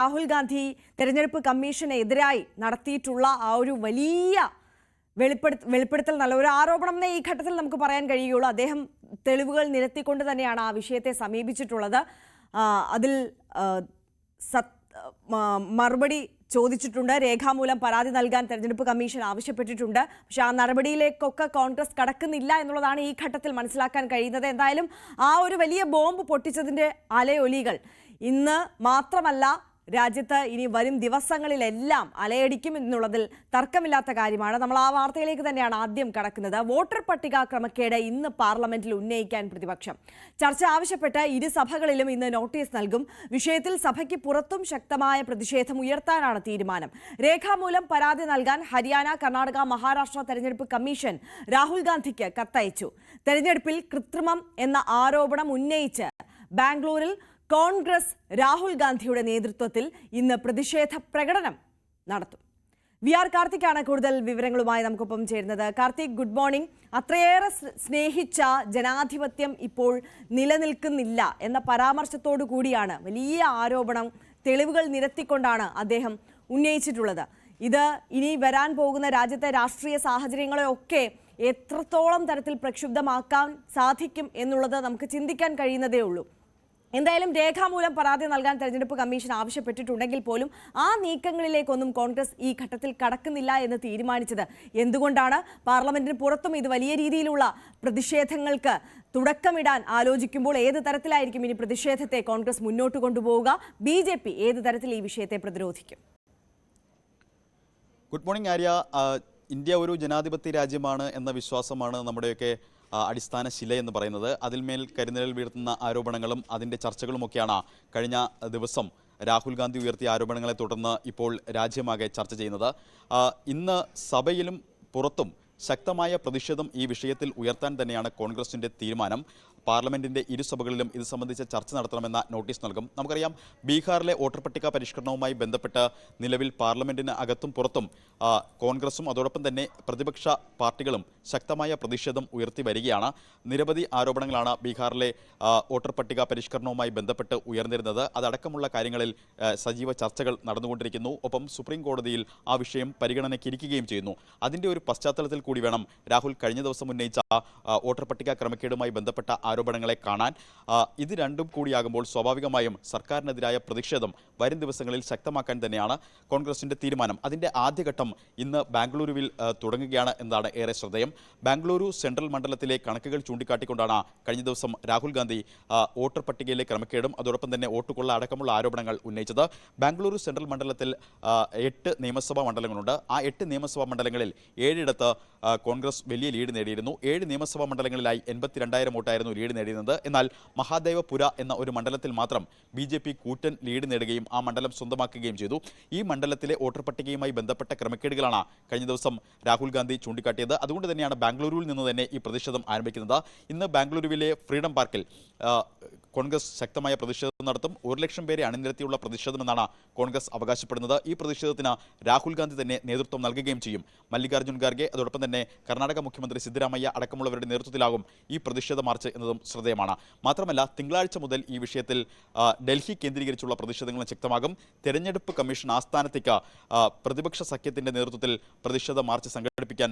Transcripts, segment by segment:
രാഹുൽ ഗാന്ധി തെരഞ്ഞെടുപ്പ് കമ്മീഷനെതിരായി നടത്തിയിട്ടുള്ള ആ ഒരു വലിയ വെളിപ്പെടുത്ത വെളിപ്പെടുത്തൽ നല്ല ഒരു ആരോപണം എന്നേ ഈ ഘട്ടത്തിൽ നമുക്ക് പറയാൻ കഴിയുള്ളൂ. അദ്ദേഹം തെളിവുകൾ നിരത്തിക്കൊണ്ട് തന്നെയാണ് ആ വിഷയത്തെ സമീപിച്ചിട്ടുള്ളത്. അതിൽ മറുപടി ചോദിച്ചിട്ടുണ്ട്. രേഖാമൂലം പരാതി നൽകാൻ തെരഞ്ഞെടുപ്പ് കമ്മീഷൻ ആവശ്യപ്പെട്ടിട്ടുണ്ട്. പക്ഷെ ആ നടപടിയിലേക്കൊക്കെ കോൺഗ്രസ് കടക്കുന്നില്ല എന്നുള്ളതാണ് ഈ ഘട്ടത്തിൽ മനസ്സിലാക്കാൻ കഴിയുന്നത്. എന്തായാലും ആ ഒരു വലിയ ബോംബ് പൊട്ടിച്ചതിന്റെ അലയൊലികൾ ഇന്ന് മാത്രമല്ല രാജ്യത്ത് ഇനി വരും ദിവസങ്ങളിലെല്ലാം അലയടിക്കും എന്നുള്ളതിൽ തർക്കമില്ലാത്ത കാര്യമാണ്. നമ്മൾ ആ വാർത്തയിലേക്ക് തന്നെയാണ് ആദ്യം കടക്കുന്നത്. വോട്ടർ പട്ടിക ക്രമക്കേട് ഇന്ന് പാർലമെന്റിൽ ഉന്നയിക്കാൻ പ്രതിപക്ഷം. ചർച്ച ആവശ്യപ്പെട്ട് ഇരുസഭകളിലും ഇന്ന് നോട്ടീസ് നൽകും. വിഷയത്തിൽ സഭയ്ക്ക് പുറത്തും ശക്തമായ പ്രതിഷേധം ഉയർത്താനാണ് തീരുമാനം. രേഖാമൂലം പരാതി നൽകാൻ ഹരിയാന കർണാടക മഹാരാഷ്ട്ര തെരഞ്ഞെടുപ്പ് കമ്മീഷൻ രാഹുൽ ഗാന്ധിക്ക് കത്തയച്ചു. തെരഞ്ഞെടുപ്പിൽ കൃത്രിമം എന്ന ആരോപണം ഉന്നയിച്ച് ബാംഗ്ലൂരിൽ കോൺഗ്രസ് രാഹുൽ ഗാന്ധിയുടെ നേതൃത്വത്തിൽ ഇന്ന് പ്രതിഷേധ പ്രകടനം നടത്തും. വി ആർ കാർത്തിക്കാണ് കൂടുതൽ വിവരങ്ങളുമായി നമുക്കൊപ്പം ചേരുന്നത്. Karthik good morning. അത്രയേറെ സ്നേഹിച്ച ജനാധിപത്യം ഇപ്പോൾ നിലനിൽക്കുന്നില്ല എന്ന പരാമർശത്തോടു കൂടിയാണ് വലിയ ആരോപണം തെളിവുകൾ നിരത്തിക്കൊണ്ടാണ് അദ്ദേഹം ഉന്നയിച്ചിട്ടുള്ളത്. ഇത് ഇനി വരാൻ പോകുന്ന രാജ്യത്തെ രാഷ്ട്രീയ സാഹചര്യങ്ങളെയൊക്കെ എത്രത്തോളം തരത്തിൽ പ്രക്ഷുബ്ധമാക്കാൻ സാധിക്കും എന്നുള്ളത് നമുക്ക് ചിന്തിക്കാൻ കഴിയുന്നതേ ഉള്ളൂ. എന്തായാലും രേഖാമൂലം പരാതി നൽകാൻ തെരഞ്ഞെടുപ്പ് കമ്മീഷൻ ആവശ്യപ്പെട്ടിട്ടുണ്ടെങ്കിൽ പോലും ആ നീക്കങ്ങളിലേക്കൊന്നും കോൺഗ്രസ് ഈ ഘട്ടത്തിൽ കടക്കുന്നില്ല എന്ന് തീരുമാനിച്ചത്. എന്തുകൊണ്ടാണ് പാർലമെന്റിന് പുറത്തും ഇത് വലിയ രീതിയിലുള്ള പ്രതിഷേധങ്ങൾക്ക് തുടക്കമിടാൻ ആലോചിക്കുമ്പോൾ ഏത് തരത്തിലായിരിക്കും ഇനി പ്രതിഷേധത്തെ കോൺഗ്രസ് മുന്നോട്ട് കൊണ്ടുപോവുക? ബി ഏത് തരത്തിൽ ഈ വിഷയത്തെ പ്രതിരോധിക്കും? Good morning Arya. ഇന്ത്യ ഒരു ജനാധിപത്യ രാജ്യമാണ് എന്ന വിശ്വാസമാണ് നമ്മുടെയൊക്കെ അടിസ്ഥാന ശില എന്ന് പറയുന്നത്. അതിന്മേൽ കരിനിഴൽ വീഴ്ത്തുന്ന ആരോപണങ്ങളും അതിന്റെ ചർച്ചകളുമൊക്കെയാണ് കഴിഞ്ഞ ദിവസം രാഹുൽ ഗാന്ധി ഉയർത്തിയ ആരോപണങ്ങളെ തുടർന്ന് ഇപ്പോൾ രാജ്യമാകെ ചർച്ച ചെയ്യുന്നത്. ഇന്ന് സഭയിലും പുറത്തും ശക്തമായ പ്രതിഷേധം ഈ വിഷയത്തിൽ ഉയർത്താൻ തന്നെയാണ് കോൺഗ്രസിന്റെ തീരുമാനം. പാർലമെന്റിന്റെ ഇരുസഭകളിലും ഇത് സംബന്ധിച്ച ചർച്ച നടത്തണമെന്ന നോട്ടീസ് നൽകും. നമുക്കറിയാം ബീഹാറിലെ വോട്ടർ പട്ടിക പരിഷ്കരണവുമായി ബന്ധപ്പെട്ട് നിലവിൽ പാർലമെന്റിന് അകത്തും പുറത്തും കോൺഗ്രസും അതോടൊപ്പം തന്നെ പ്രതിപക്ഷ പാർട്ടികളും ശക്തമായ പ്രതിഷേധം ഉയർത്തി വരികയാണ്. നിരവധി ആരോപണങ്ങളാണ് ബീഹാറിലെ വോട്ടർ പട്ടിക പരിഷ്കരണവുമായി ബന്ധപ്പെട്ട് ഉയർന്നിരുന്നത്. അതടക്കമുള്ള കാര്യങ്ങളിൽ സജീവ ചർച്ചകൾ നടന്നുകൊണ്ടിരിക്കുന്നു. ഒപ്പം സുപ്രീം കോടതിയിൽ ആ വിഷയം പരിഗണനയ്ക്കിരിക്കുകയും ചെയ്യുന്നു. അതിന്റെ ഒരു പശ്ചാത്തലത്തിൽ കൂടി വേണം രാഹുൽ കഴിഞ്ഞ ദിവസം ഉന്നയിച്ച വോട്ടർ പട്ടിക ക്രമക്കേടുമായി ബന്ധപ്പെട്ട ആരോപണങ്ങളെ കാണാൻ ഇത് രണ്ടും കൂടിയാകുമ്പോൾ സ്വാഭാവികമായും സർക്കാരിനെതിരായ പ്രതിഷേധം വരും ദിവസങ്ങളിൽ ശക്തമാക്കാൻ തന്നെയാണ് കോൺഗ്രസിന്റെ തീരുമാനം. അതിന്റെ ആദ്യഘട്ടം ഇന്ന് ബാംഗ്ലൂരുവിൽ തുടങ്ങുകയാണ് എന്നതാണ് ഏറെ ശ്രദ്ധേയം. ബാംഗ്ലൂരു സെൻട്രൽ മണ്ഡലത്തിലെ കണക്കുകൾ ചൂണ്ടിക്കാട്ടിക്കൊണ്ടാണ് കഴിഞ്ഞ ദിവസം രാഹുൽ ഗാന്ധി വോട്ടർ പട്ടികയിലെ ക്രമക്കേടും അതോടൊപ്പം തന്നെ വോട്ടുകൊള്ള അടക്കമുള്ള ആരോപണങ്ങൾ ഉന്നയിച്ചത്. ബാംഗ്ലൂരു സെൻട്രൽ മണ്ഡലത്തിൽ എട്ട് നിയമസഭാ മണ്ഡലങ്ങളുണ്ട്. ആ എട്ട് നിയമസഭാ മണ്ഡലങ്ങളിൽ ഏഴിടത്ത് കോൺഗ്രസ് വലിയ ലീഡ് നേടിയിരുന്നു. ഏഴ് നിയമസഭാ മണ്ഡലങ്ങളിലായി എൺപത്തിരണ്ടായിരം വോട്ടായിരുന്നു ലീഡ് നേടിയിരുന്നത്. എന്നാൽ മഹാദേവപുര എന്ന ഒരു മണ്ഡലത്തിൽ മാത്രം ബി ജെ പി കൂറ്റൻ ലീഡ് നേടുകയും ആ മണ്ഡലം സ്വന്തമാക്കുകയും ചെയ്തു. ഈ മണ്ഡലത്തിലെ വോട്ടർ പട്ടികയുമായി ബന്ധപ്പെട്ട ക്രമക്കേടുകളാണ് കഴിഞ്ഞ ദിവസം രാഹുൽ ഗാന്ധി ചൂണ്ടിക്കാട്ടിയത്. അതുകൊണ്ട് തന്നെയാണ് ബാംഗ്ലൂരുവിൽ നിന്ന് തന്നെ ഈ പ്രതിഷേധം ആരംഭിക്കുന്നത്. ഇന്ന് ബാംഗ്ലൂരുവിലെ ഫ്രീഡം പാർക്കിൽ കോൺഗ്രസ് ശക്തമായ പ്രതിഷേധം നടത്തും. ഒരു ലക്ഷം പേരെ അണിനിരത്തിയുള്ള പ്രതിഷേധമെന്നാണ് കോൺഗ്രസ് അവകാശപ്പെടുന്നത്. ഈ പ്രതിഷേധത്തിന് രാഹുൽ ഗാന്ധി തന്നെ നേതൃത്വം നൽകുകയും ചെയ്യും. മല്ലികാർജുൻ ഖാർഗെ അതോടൊപ്പം തന്നെ കർണാടക മുഖ്യമന്ത്രി സിദ്ധരാമയ്യ അടക്കമുള്ളവരുടെ നേതൃത്വത്തിലാകും ഈ പ്രതിഷേധ മാർച്ച് എന്നതും. ശ്രദ്ധേയമാണ്. മാത്രമല്ല തിങ്കളാഴ്ച മുതൽ ഈ വിഷയത്തിൽ ഡൽഹി കേന്ദ്രീകരിച്ചുള്ള പ്രതിഷേധങ്ങളും ശക്തമാകും. തെരഞ്ഞെടുപ്പ് കമ്മീഷൻ ആസ്ഥാനത്തേക്ക് പ്രതിപക്ഷ സഖ്യത്തിന്റെ നേതൃത്വത്തിൽ പ്രതിഷേധ മാർച്ച് സംഘടിപ്പിക്കാൻ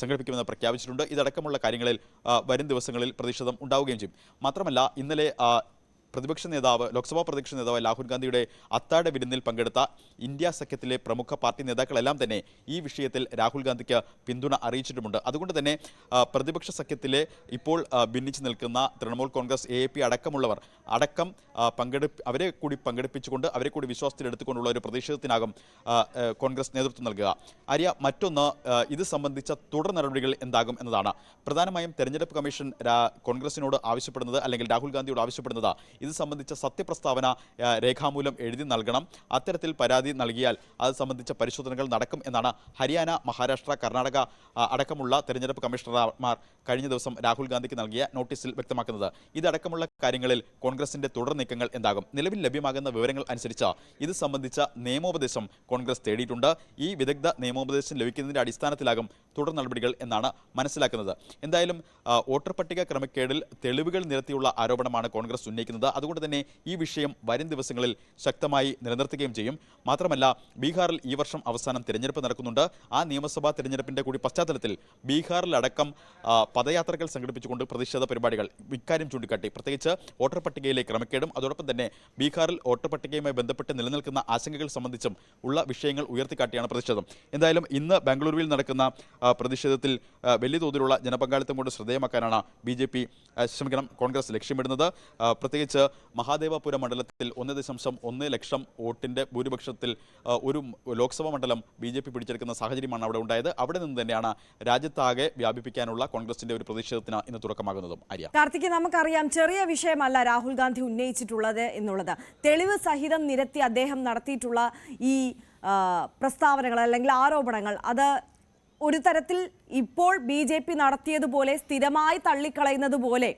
സംഘടിപ്പിക്കുമെന്ന് പ്രഖ്യാപിച്ചിട്ടുണ്ട്. ഇതടക്കമുള്ള കാര്യങ്ങളിൽ വരും ദിവസങ്ങളിൽ പ്രതിഷേധം ഉണ്ടാവുകയും ചെയ്യും. മാത്രമല്ല ഇന്നലെ പ്രതിപക്ഷ നേതാവ് ലോക്സഭാ പ്രതിപക്ഷ നേതാവ് രാഹുൽ ഗാന്ധിയുടെ അത്താഴ വിരുന്നിൽ പങ്കെടുത്ത ഇന്ത്യ സഖ്യത്തിലെ പ്രമുഖ പാർട്ടി നേതാക്കളെല്ലാം തന്നെ ഈ വിഷയത്തിൽ രാഹുൽ ഗാന്ധിക്ക് പിന്തുണ അറിയിച്ചിട്ടുമുണ്ട്. അതുകൊണ്ട് തന്നെ പ്രതിപക്ഷ സഖ്യത്തിലെ ഇപ്പോൾ ഭിന്നിച്ചു നിൽക്കുന്ന തൃണമൂൽ കോൺഗ്രസ് എ അടക്കമുള്ളവർ അടക്കം പങ്കെടുപ്പ് അവരെ കൂടി പങ്കെടുപ്പിച്ചുകൊണ്ട് അവരെ കൂടി വിശ്വാസത്തിലെടുത്തുകൊണ്ടുള്ള ഒരു പ്രതിഷേധത്തിനാകും കോൺഗ്രസ് നേതൃത്വം നൽകുക. ആര്യ മറ്റൊന്ന് ഇത് സംബന്ധിച്ച തുടർ നടപടികൾ എന്താകും എന്നതാണ്. പ്രധാനമായും തെരഞ്ഞെടുപ്പ് കമ്മീഷൻ കോൺഗ്രസിനോട് ആവശ്യപ്പെടുന്നത് അല്ലെങ്കിൽ രാഹുൽ ഗാന്ധിയോട് ആവശ്യപ്പെടുന്നത് ഇത് സംബന്ധിച്ച സത്യപ്രസ്താവന രേഖാമൂലം എഴുതി നൽകണം. അത്തരത്തിൽ പരാതി നൽകിയാൽ അത് സംബന്ധിച്ച പരിശോധനകൾ നടക്കും എന്നാണ് ഹരിയാന മഹാരാഷ്ട്ര കർണാടക അടക്കമുള്ള തെരഞ്ഞെടുപ്പ് കമ്മീഷണർമാർ കഴിഞ്ഞ ദിവസം രാഹുൽ ഗാന്ധിക്ക് നൽകിയ നോട്ടീസിൽ വ്യക്തമാക്കുന്നത്. ഇതടക്കമുള്ള കാര്യങ്ങളിൽ കോൺഗ്രസിന്റെ തുടർ നീക്കങ്ങൾ എന്താകും? നിലവിൽ ലഭ്യമാകുന്ന വിവരങ്ങൾ അനുസരിച്ച് ഇത് സംബന്ധിച്ച നിയമോപദേശം കോൺഗ്രസ് തേടിയിട്ടുണ്ട്. ഈ വിദഗ്ധ നിയമോപദേശം ലഭിക്കുന്നതിന്റെ അടിസ്ഥാനത്തിലാകും തുടർ നടപടികൾ എന്നാണ് മനസ്സിലാക്കുന്നത്. എന്തായാലും വോട്ടർ പട്ടിക ക്രമക്കേടിൽ തെളിവുകൾ നിരത്തിയുള്ള ആരോപണമാണ് കോൺഗ്രസ് ഉന്നയിക്കുന്നത്. അതുകൊണ്ട് തന്നെ ഈ വിഷയം വരും ദിവസങ്ങളിൽ ശക്തമായി നിലനിർത്തുകയും ചെയ്യും. മാത്രമല്ല ബീഹാറിൽ ഈ വർഷം അവസാനം തിരഞ്ഞെടുപ്പ് നടക്കുന്നുണ്ട്. ആ നിയമസഭാ തിരഞ്ഞെടുപ്പിന്റെ കൂടി പശ്ചാത്തലത്തിൽ ബീഹാറിലടക്കം പദയാത്രകൾ സംഘടിപ്പിച്ചുകൊണ്ട് പ്രതിഷേധ പരിപാടികൾ ഇക്കാര്യം ചൂണ്ടിക്കാട്ടി. പ്രത്യേകിച്ച് വോട്ടർ പട്ടികയിലെ ക്രമക്കേടും അതോടൊപ്പം തന്നെ ബീഹാറിൽ വോട്ടർ പട്ടികയുമായി ബന്ധപ്പെട്ട് നിലനിൽക്കുന്ന ആശങ്കകൾ സംബന്ധിച്ചും ഉള്ള വിഷയങ്ങൾ ഉയർത്തിക്കാട്ടിയാണ് പ്രതിഷേധം. എന്തായാലും ഇന്ന് ബാംഗ്ലൂരുവിൽ നടക്കുന്ന പ്രതിഷേധത്തിൽ വലിയ തോതിലുള്ള ജനപങ്കാളിത്തം കൊണ്ട് ശ്രദ്ധേയമാക്കാനാണ് ബി ജെ പി ശ്രമിക്കണം കോൺഗ്രസ് ലക്ഷ്യമിടുന്നത്. പ്രത്യേകിച്ച് മഹാദേവപുരം മണ്ഡലത്തിൽ ഒന്ന് ദശാംശം ഒന്ന് ലക്ഷം വോട്ടിന്റെ ഭൂരിപക്ഷത്തിൽ ഒരു ലോക്സഭാ മണ്ഡലം ബി ജെ പി പിടിച്ചെടുക്കുന്ന സാഹചര്യമാണ് അവിടെ ഉണ്ടായത്. അവിടെ നിന്ന് തന്നെയാണ് രാജ്യത്താകെ വ്യാപിപ്പിക്കാനുള്ള കോൺഗ്രസിന്റെ ഒരു പ്രതിഷേധത്തിന് ഇന്ന് തുടക്കമാകുന്നതും. ആര്യ? കാർത്തിക് നമുക്കറിയാം ചെറിയ വിഷയമല്ല രാഹുൽ ഗാന്ധി ഉന്നയിച്ചിട്ടുള്ളത് എന്നുള്ളത്. തെളിവ് സഹിതം നിരത്തി അദ്ദേഹം നടത്തിയിട്ടുള്ള ഈ പ്രസ്താവനകൾ അല്ലെങ്കിൽ ആരോപണങ്ങൾ അത് ഒരു തരത്തിൽ ഇപ്പോൾ ബി ജെ പി നടത്തിയതുപോലെ സ്ഥിരമായി തള്ളിക്കളയുന്നത് പോലെ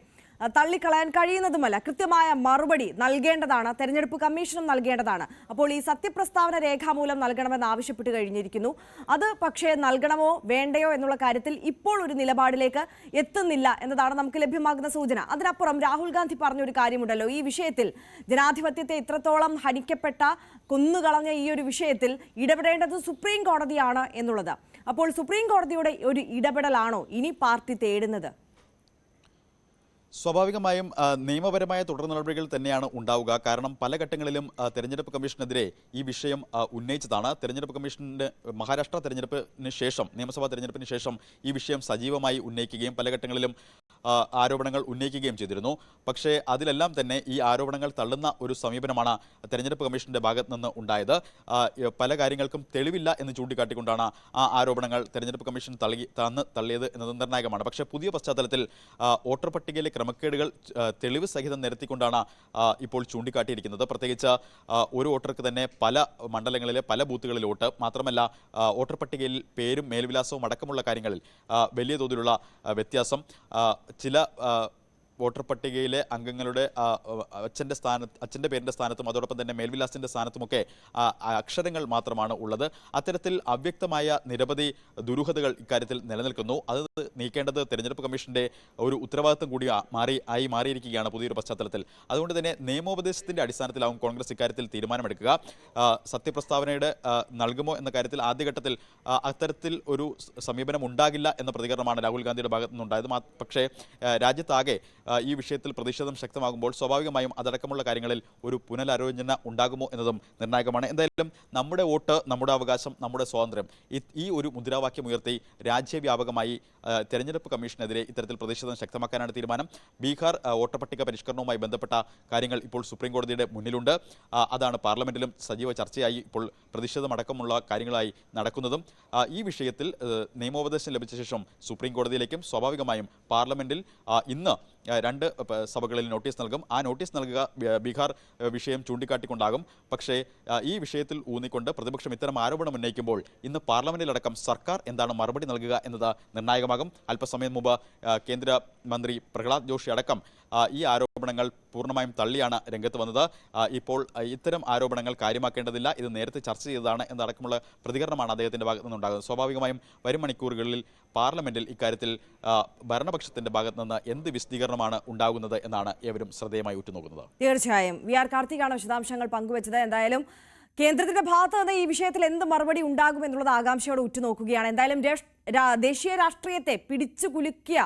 തള്ളിക്കളയാൻ കഴിയുന്നതുമല്ല. കൃത്യമായ മറുപടി നൽകേണ്ടതാണ്. തെരഞ്ഞെടുപ്പ് കമ്മീഷനും നൽകേണ്ടതാണ്. അപ്പോൾ ഈ സത്യപ്രസ്താവന രേഖാമൂലം നൽകണമെന്ന് ആവശ്യപ്പെട്ട് കഴിഞ്ഞിരിക്കുന്നു. അത് പക്ഷേ നൽകണമോ വേണ്ടയോ എന്നുള്ള കാര്യത്തിൽ ഇപ്പോൾ ഒരു നിലപാടിലേക്ക് എത്തുന്നില്ല എന്നതാണ് നമുക്ക് ലഭ്യമാകുന്ന സൂചന. അതിനപ്പുറം രാഹുൽ ഗാന്ധി പറഞ്ഞൊരു കാര്യമുണ്ടല്ലോ. ഈ വിഷയത്തിൽ ജനാധിപത്യത്തെ ഇത്രത്തോളം ഹനിക്കപ്പെട്ട കൊന്നുകളഞ്ഞ ഈ ഒരു വിഷയത്തിൽ ഇടപെടേണ്ടത് സുപ്രീം കോടതിയാണ് എന്നുള്ളത്. അപ്പോൾ സുപ്രീം കോടതിയുടെ ഒരു ഇടപെടലാണോ ഇനി പാർട്ടി തേടുന്നത്? സ്വാഭാവികമായും നിയമപരമായ തുടർ നടപടികൾ തന്നെയാണ് ഉണ്ടാവുക. കാരണം പല ഘട്ടങ്ങളിലും തെരഞ്ഞെടുപ്പ് കമ്മീഷനെതിരെ ഈ വിഷയം ഉന്നയിച്ചതാണ്. തെരഞ്ഞെടുപ്പ് കമ്മീഷന്റെ മഹാരാഷ്ട്ര തെരഞ്ഞെടുപ്പിന് ശേഷം നിയമസഭാ തെരഞ്ഞെടുപ്പിന് ശേഷം ഈ വിഷയം സജീവമായി ഉന്നയിക്കുകയും പല ഘട്ടങ്ങളിലും ആരോപണങ്ങൾ ഉന്നയിക്കുകയും ചെയ്തിരുന്നു. പക്ഷേ അതിലെല്ലാം തന്നെ ഈ ആരോപണങ്ങൾ തള്ളുന്ന ഒരു സമീപനമാണ് തെരഞ്ഞെടുപ്പ് കമ്മീഷന്റെ ഭാഗത്ത് നിന്ന് ഉണ്ടായത്. പല കാര്യങ്ങൾക്കും തെളിവില്ല എന്ന് ചൂണ്ടിക്കാട്ടിക്കൊണ്ടാണ് ആ ആരോപണങ്ങൾ തെരഞ്ഞെടുപ്പ് കമ്മീഷൻ തള്ളി തന്ന് തള്ളിയത് എന്നത് നിർണായകമാണ്. പക്ഷേ പുതിയ പശ്ചാത്തലത്തിൽ വോട്ടർ പട്ടികയിലെ ക്രമക്കേടുകൾ തെളിവ് സഹിതം നിരത്തിക്കൊണ്ടാണ് ഇപ്പോൾ ചൂണ്ടിക്കാട്ടിയിരിക്കുന്നത്. പ്രത്യേകിച്ച് ഒരു വോട്ടർക്ക് തന്നെ പല മണ്ഡലങ്ങളിലെ പല ബൂത്തുകളിൽ വോട്ട് മാത്രമല്ല വോട്ടർ പട്ടികയിൽ പേരും മേൽവിലാസവും അടക്കമുള്ള കാര്യങ്ങളിൽ വലിയ തോതിലുള്ള വ്യത്യാസം ചില വോട്ടർ പട്ടികയിലെ അംഗങ്ങളുടെ അച്ഛന്റെ സ്ഥാനത്ത് അച്ഛന്റെ പേരിന്റെ സ്ഥാനത്തും അതോടൊപ്പം തന്നെ മേൽവിലാസിന്റെ സ്ഥാനത്തുമൊക്കെ അക്ഷരങ്ങൾ മാത്രമാണ് ഉള്ളത്. അത്തരത്തിൽ അവ്യക്തമായ നിരവധി ദുരൂഹതകൾ ഇക്കാര്യത്തിൽ നിലനിൽക്കുന്നു. അത് നീക്കേണ്ടത് തെരഞ്ഞെടുപ്പ് കമ്മീഷന്റെ ഒരു ഉത്തരവാദിത്തം കൂടി മാറി ആയി മാറിയിരിക്കുകയാണ് പുതിയൊരു പശ്ചാത്തലത്തിൽ. അതുകൊണ്ട് തന്നെ നിയമോപദേശത്തിന്റെ അടിസ്ഥാനത്തിലാവും കോൺഗ്രസ് ഇക്കാര്യത്തിൽ തീരുമാനമെടുക്കുക. സത്യപ്രസ്താവനയുടെ നൽകുമോ എന്ന കാര്യത്തിൽ ആദ്യഘട്ടത്തിൽ അത്തരത്തിൽ ഒരു സമീപനം ഉണ്ടാകില്ല എന്ന പ്രതികരണമാണ് രാഹുൽ ഗാന്ധിയുടെ ഭാഗത്തു നിന്നുണ്ടായത് പക്ഷേ രാജ്യത്താകെ ഈ വിഷയത്തിൽ പ്രതിഷേധം ശക്തമാകുമ്പോൾ സ്വാഭാവികമായും അതടക്കമുള്ള കാര്യങ്ങളിൽ ഒരു പുനരാലോചന ഉണ്ടാകുമോ എന്നതും നിർണായകമാണ്. എന്തായാലും നമ്മുടെ വോട്ട് നമ്മുടെ അവകാശം നമ്മുടെ സ്വാതന്ത്ര്യം ഈ- ഒരു മുദ്രാവാക്യം ഉയർത്തി രാജ്യവ്യാപകമായി തെരഞ്ഞെടുപ്പ് കമ്മീഷനെതിരെ ഇത്തരത്തിൽ പ്രതിഷേധം ശക്തമാക്കാനാണ് തീരുമാനം. ബീഹാർ ആ, വോട്ടർ പട്ടിക പരിഷ്കരണവുമായി ബന്ധപ്പെട്ട കാര്യങ്ങൾ ഇപ്പോൾ സുപ്രീം കോടതിയുടെ മുന്നിലുണ്ട് അതാണ് പാർലമെന്റിലും സജീവ ചർച്ചയായി ഇപ്പോൾ പ്രതിഷേധമടക്കമുള്ള കാര്യങ്ങളായി നടക്കുന്നതും. ഈ വിഷയത്തിൽ നിയമോപദേശം ലഭിച്ച ശേഷം സുപ്രീം കോടതിയിലേക്കും സ്വാഭാവികമായും പാർലമെന്റിൽ ഇന്ന് രണ്ട് സഭകളിൽ നോട്ടീസ് നൽകും. ആ നോട്ടീസ് നൽകുക ബീഹാർ വിഷയം ചൂണ്ടിക്കാട്ടിക്കൊണ്ടാകും. പക്ഷേ ഈ വിഷയത്തിൽ ഊന്നിക്കൊണ്ട് പ്രതിപക്ഷം ഇത്തരം ആരോപണം ഉന്നയിക്കുമ്പോൾ ഇന്ന് പാർലമെന്റിലടക്കം സർക്കാർ എന്താണ് മറുപടി നൽകുക എന്നത് നിർണായകമാകും. അല്പസമയം മുമ്പ് കേന്ദ്രമന്ത്രി കേന്ദ്ര മന്ത്രി പ്രഹ്ലാദ് ജോഷി അടക്കം ഈ ഈ ആരോപണങ്ങൾ പൂർണമായും തള്ളിയാണ് രംഗത്ത് വന്നത്. ഇപ്പോൾ ഇത്തരം ആരോപണങ്ങൾ കാര്യമാക്കേണ്ടതില്ല. ഇത് നേരത്തെ ചർച്ച ചെയ്തതാണ് എന്നടക്കമുള്ള പ്രതികരണമാണ് അദ്ദേഹത്തിന്റെ ഭാഗത്തു നിന്നുണ്ടാകുന്നത്. സ്വാഭാവികമായും വരും മണിക്കൂറുകളിൽ പാർലമെന്റിൽ ഇക്കാര്യത്തിൽ ഭരണപക്ഷത്തിന്റെ ഭാഗത്തു നിന്ന് എന്ത് വിശദീകരണമാണ് ഉണ്ടാകുന്നത് എന്നാണ് ഏവരും ശ്രദ്ധേയമായി ഉറ്റുനോക്കുന്നത്. തീർച്ചയായും. വി ആർ കാർത്തികാണ് വിശദാംശങ്ങൾ പങ്കുവച്ചത്. എന്തായാലും കേന്ദ്രത്തിന്റെ ഭാഗത്ത് നിന്ന് ഈ വിഷയത്തിൽ എന്ത് മറുപടി ഉണ്ടാകും എന്നുള്ളത് ആകാംക്ഷയോടെ ഉറ്റുനോക്കുകയാണ്. എന്തായാലും ദേശീയ രാഷ്ട്രീയത്തെ പിടിച്ചു കുലുക്കിയ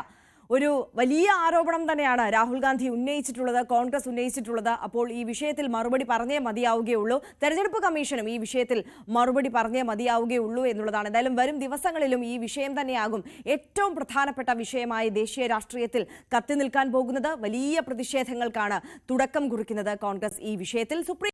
ഒരു വലിയ ആരോപണം തന്നെയാണ് രാഹുൽ ഗാന്ധി ഉന്നയിച്ചിട്ടുള്ളത് കോൺഗ്രസ് ഉന്നയിച്ചിട്ടുള്ളത്. അപ്പോൾ ഈ വിഷയത്തിൽ മറുപടി പറഞ്ഞേ മതിയാവുകയുള്ളൂ. തെരഞ്ഞെടുപ്പ് കമ്മീഷനും ഈ വിഷയത്തിൽ മറുപടി പറഞ്ഞേ മതിയാവുകയുള്ളൂ എന്നുള്ളതാണ്. എന്തായാലും വരും ദിവസങ്ങളിലും ഈ വിഷയം തന്നെയാകും ഏറ്റവും പ്രധാനപ്പെട്ട വിഷയമായി ദേശീയ രാഷ്ട്രീയത്തിൽ കത്തി നിൽക്കാൻ പോകുന്നത്. വലിയ പ്രതിഷേധങ്ങൾക്കാണ് തുടക്കം കുറിക്കുന്നത് കോൺഗ്രസ് ഈ വിഷയത്തിൽ. സുപ്രീം